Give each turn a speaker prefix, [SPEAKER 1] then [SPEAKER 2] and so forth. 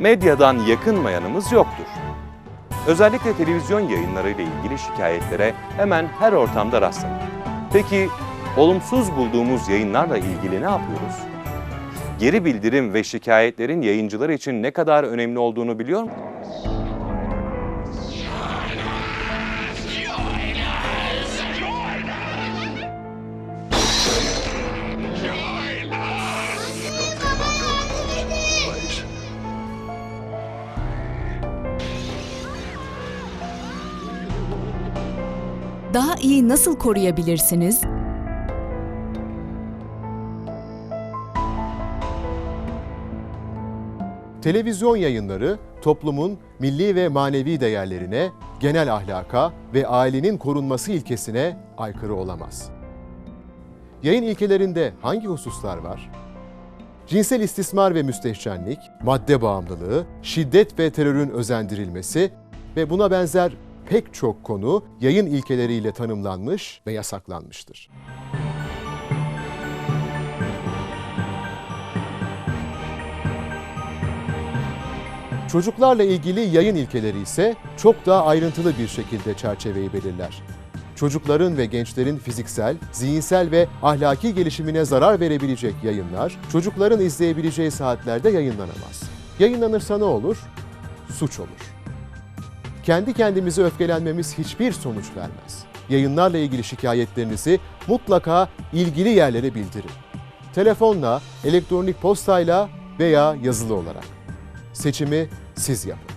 [SPEAKER 1] medyadan yakınmayanımız yoktur. Özellikle televizyon yayınları ile ilgili şikayetlere hemen her ortamda rastlanır. Peki olumsuz bulduğumuz yayınlarla ilgili ne yapıyoruz? Geri bildirim ve şikayetlerin yayıncılar için ne kadar önemli olduğunu biliyor musunuz?
[SPEAKER 2] Daha iyi nasıl koruyabilirsiniz?
[SPEAKER 3] Televizyon yayınları toplumun milli ve manevi değerlerine, genel ahlaka ve ailenin korunması ilkesine aykırı olamaz. Yayın ilkelerinde hangi hususlar var? Cinsel istismar ve müstehcenlik, madde bağımlılığı, şiddet ve terörün özendirilmesi ve buna benzer pek çok konu yayın ilkeleriyle tanımlanmış ve yasaklanmıştır. Çocuklarla ilgili yayın ilkeleri ise çok daha ayrıntılı bir şekilde çerçeveyi belirler. Çocukların ve gençlerin fiziksel, zihinsel ve ahlaki gelişimine zarar verebilecek yayınlar çocukların izleyebileceği saatlerde yayınlanamaz. Yayınlanırsa ne olur? Suç olur. Kendi kendimize öfkelenmemiz hiçbir sonuç vermez. Yayınlarla ilgili şikayetlerinizi mutlaka ilgili yerlere bildirin. Telefonla, elektronik postayla veya yazılı olarak. Seçimi siz yapın.